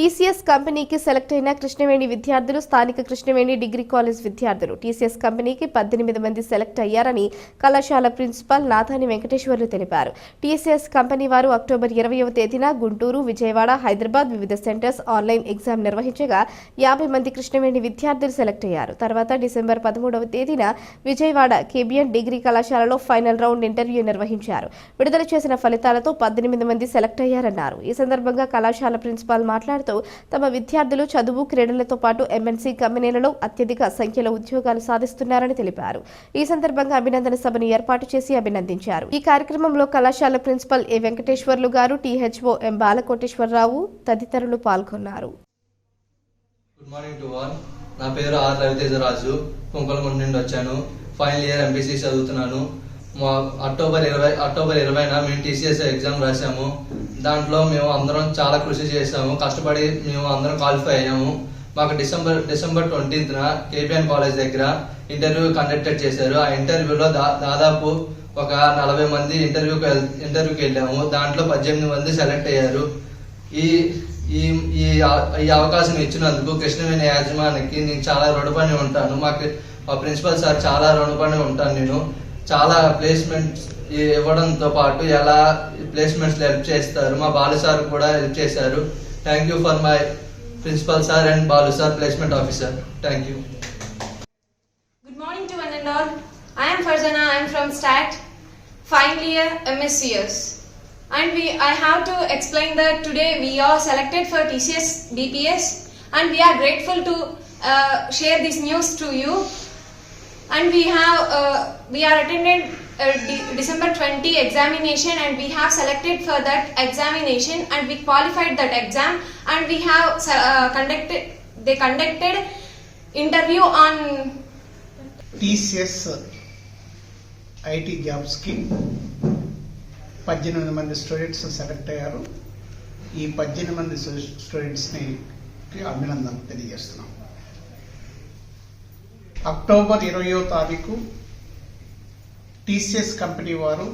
TCS కంపెనీకి select అయిన కృష్ణవేణి విద్యార్థులు స్థానిక కృష్ణవేణి డిగ్రీ కాలేజ్ విద్యార్థులు. టీసీఎస్ కంపెనీకి పద్దెనిమిది మంది సెలెక్ట్ అయ్యారని కళాశాల ప్రిన్సిపాల్ నాథాని వెంకటేశ్వర్లు తెలిపారు. టీసీఎస్ కంపెనీ వారు అక్టోబర్ ఇరవయవ తేదీన గుంటూరు విజయవాడ హైదరాబాద్ వివిధ సెంటర్స్ ఆన్లైన్ ఎగ్జామ్ నిర్వహించగా యాభై మంది కృష్ణవేణి విద్యార్థులు సెలెక్ట్ అయ్యారు. తర్వాత డిసెంబర్ పదమూడవ తేదీన విజయవాడ కేబిఎన్ డిగ్రీ కళాశాలలో ఫైనల్ రౌండ్ ఇంటర్వ్యూ నిర్వహించారు. విడుదల చేసిన ఫలితాలతో పద్దెనిమిది మంది సెలెక్ట్ అయ్యారన్నారు. ఈ సందర్భంగా కళాశాల ప్రిన్సిపాల్ మాట్లాడుతూ తమ విద్యార్థులు చదువు క్రీడలతో పాటు ఎంఎన్సీ కంపెనీలలో అత్యధిక సంఖ్యలో ఉద్యోగాలు సాధిస్తున్నారని తెలిపారు. ఈ సందర్భంగా అభినందన సభను ఏర్పాటు చేసి అభినందించారు. ఈ కార్యక్రమంలో కళాశాల ప్రిన్సిపల్ ఏ వెంకటేశ్వర్లు గారు టీహెచ్ఓ ఎం బాలకోటేశ్వరరావు తదితరులు పాల్గొన్నారు. గుడ్ మార్నింగ్ టు ఆల్ నా పేరు ఆర్ రవితేజ రాజు కుంకలగుండ నుండి వచ్చాను. ఫైనల్ ఇయర్ ఎంపీసీ చదువుతున్నాను. మా అక్టోబర్ ఇరవై అక్టోబర్ ఇరవైన మేము టీసీఎస్ ఎగ్జామ్ రాసాము దాంట్లో మేము అందరం చాలా కృషి చేసాము కష్టపడి మేము అందరం క్వాలిఫై అయ్యాము. మాకు డిసెంబర్ డిసెంబర్ ట్వంటీన్త్న కేపీఎన్ కాలేజ్ దగ్గర ఇంటర్వ్యూ కండక్టెడ్ చేశారు. ఆ ఇంటర్వ్యూలో దా దాదాపు ఒక నలభై మంది ఇంటర్వ్యూకి వెళ్ ఇంటర్వ్యూకి వెళ్ళాము. దాంట్లో పద్దెనిమిది మంది సెలెక్ట్ అయ్యారు. ఈ ఈ ఈ ఈ అవకాశం ఇచ్చినందుకు కృష్ణవేణి యాజమానికి నేను చాలా రుణపడి ఉంటాను. మాకు మా ప్రిన్సిపల్ సార్ చాలా రుణపడి ఉంటాను నేను. చాలా ప్లేస్మెంట్స్ ఇవ్వడంతో పాటు ఎలా ప్లేస్మెంట్స్ హెల్ప్ చేస్తారు. మా బాలు సార్ కూడా హెల్ప్ చేశారు. Thank you for my principal sir and Balu sir placement officer thank you good morning to one and all I'm Farzana I'm from stat final year MSCS and we I have to explain that today we are selected for TCS BPS and we are grateful to share this news to you and we have we are attended December twenty examination and we have selected for that examination and we qualified that exam and we have conducted they conducted interview on TCS IT జాబ్స్కి పద్దెనిమిది మంది students select అయ్యారు. ఈ పద్దెనిమిది మంది స్టూడెంట్స్ని అభినందన తెలియజేస్తున్నాం. October ఇరవయో తారీఖు టీసీఎస్ కంపెనీ వారు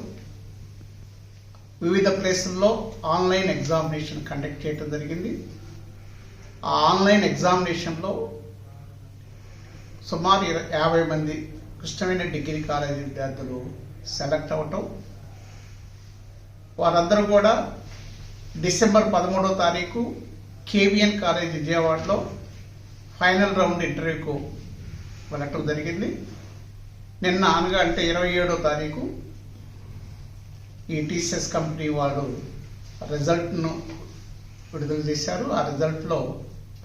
వివిధ ప్లేసుల్లో ఆన్లైన్ ఎగ్జామినేషన్ కండక్ట్ చేయడం జరిగింది. ఆ ఆన్లైన్ ఎగ్జామినేషన్లో సుమారు ఇరవై యాభై మంది కృష్ణవేణి డిగ్రీ కాలేజీ విద్యార్థులు సెలెక్ట్ అవ్వటం. వారందరూ కూడా డిసెంబర్ పదమూడవ తారీఖు కేవిఎన్ కాలేజ్ విజయవాడలో ఫైనల్ రౌండ్ ఇంటర్వ్యూకు వెళ్ళటం జరిగింది. నిన్న అనగా అంటే ఇరవై ఏడో తారీఖు ఈ టీసీఎస్ కంపెనీ వాళ్ళు రిజల్ట్ను విడుదల చేశారు. ఆ రిజల్ట్లో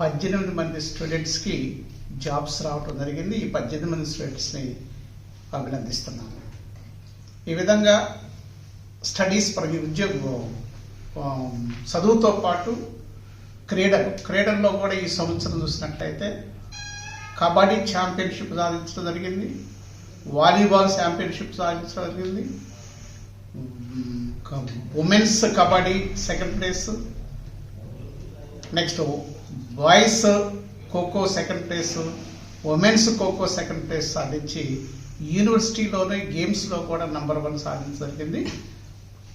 పద్దెనిమిది మంది స్టూడెంట్స్కి జాబ్స్ రావటం జరిగింది. ఈ పద్దెనిమిది మంది స్టూడెంట్స్ని అభినందిస్తున్నాను. ఈ విధంగా స్టడీస్ ప్రతి ఉద్యోగం చదువుతో పాటు క్రీడలు క్రీడల్లో కూడా ఈ సంవత్సరం చూసినట్టయితే కబడ్డీ ఛాంపియన్షిప్ సాధించడం జరిగింది. వాలీబాల్ ఛాంపియన్షిప్ సాధించడం జరిగింది women's kabaddi second place. Next boys khokho second place. Women's khokho second place సాధించి యూనివర్సిటీలోనే గేమ్స్లో కూడా నంబర్ వన్ సాధించడం జరిగింది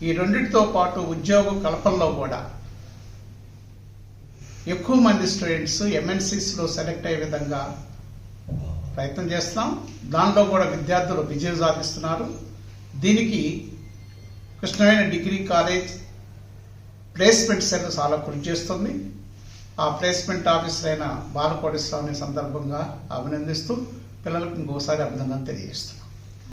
ఈ రెండింటితో పాటు ఉద్యోగ కల్పనలో కూడా ఎక్కువ మంది స్టూడెంట్స్ ఎంఎన్సీస్లో సెలెక్ట్ అయ్యే విధంగా ప్రయత్నం చేస్తున్నాం. దానిలో కూడా విద్యార్థులు విజయం సాధిస్తున్నారు. దీనికి Krishnaveni degree college placement cell చాలా కృషి చేస్తుంది. ఆ ప్లేస్మెంట్ ఆఫీసర్ అయిన బాలకోటేశ్వరరావుని సందర్భంగా అభినందిస్తూ పిల్లలకు ఇంకోసారి అభినందన తెలియజేస్తున్నాం.